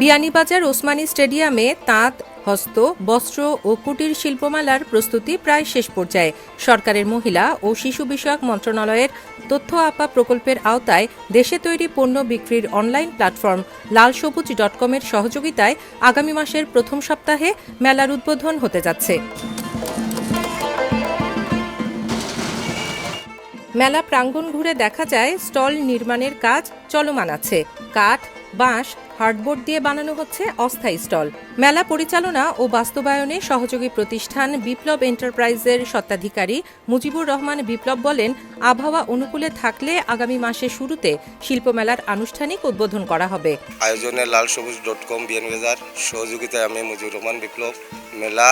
বিয়ানীবাজার ওসমানী স্টেডিয়ামে তাঁত, হস্ত, বস্ত্র ও কুটির শিল্পমেলার প্রস্তুতি প্রায় শেষ পর্যায়ে। সরকারের মহিলা ও শিশু বিষয়ক মন্ত্রণালয়ের তথ্য আপা প্রকল্পের আওতায় দেশে তৈরি পণ্য বিক্রির অনলাইন প্ল্যাটফর্ম লাল সবুজ ডট কমের সহযোগিতায় আগামী মাসের প্রথম সপ্তাহে মেলার উদ্বোধন হতে যাচ্ছে। মেলা প্রাঙ্গণ ঘুরে দেখা যায়, স্টল নির্মাণের কাজ চলমান আছে। কাঠ বাঁশ, হার্ডবোর্ড দিয়ে বানানো হচ্ছে অস্থায়ী স্টল। মেলা পরিচালনা ও বাস্তবায়নে সহযোগী প্রতিষ্ঠান বিপ্লব এন্টারপ্রাইজের স্বত্বাধিকারী মুজিবুর রহমান বিপ্লব বলেন, আবহাওয়া অনুকূলে থাকলে আগামী মাসের শুরুতে শিল্পমেলার আনুষ্ঠানিক উদ্বোধন করা হবে। আয়োজনে লাল সবুজ ডট কম বিয়ানীবাজার সহযোগিতায় আমি মুজিবুর রহমান বিপ্লব। মেলা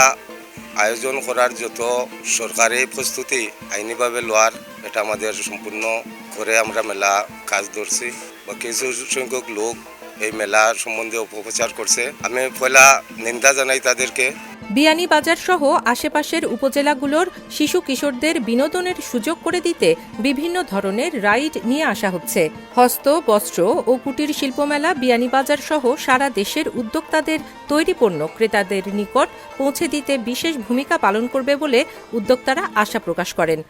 আয়োজন করার যত সরকারি প্রস্তুতি আইনিভাবে লওয়ার এটা আমাদের সম্পূর্ণ করে আমরা মেলা কাজ ধরছি। বা কিছু সংখ্যক লোক এই মেলা সম্বন্ধে অপপ্রচার করছে। আমি পয়লা নিন্দা জানাই তাদেরকে। বিয়ানীবাজার সহ আশেপাশের উপজেলাগুলোর শিশু কিশোরদের বিনোদনের সুযোগ করে দিতে বিভিন্ন ধরনের রাইড নিয়ে আসা হচ্ছে। হস্ত, বস্ত্র ও কুটির শিল্পমেলা বিয়ানীবাজার সহ সারা দেশের উদ্যোক্তাদের তৈরি পণ্য ক্রেতাদের নিকট পৌঁছে দিতে বিশেষ ভূমিকা পালন করবে বলে উদ্যোক্তারা আশা প্রকাশ করেন।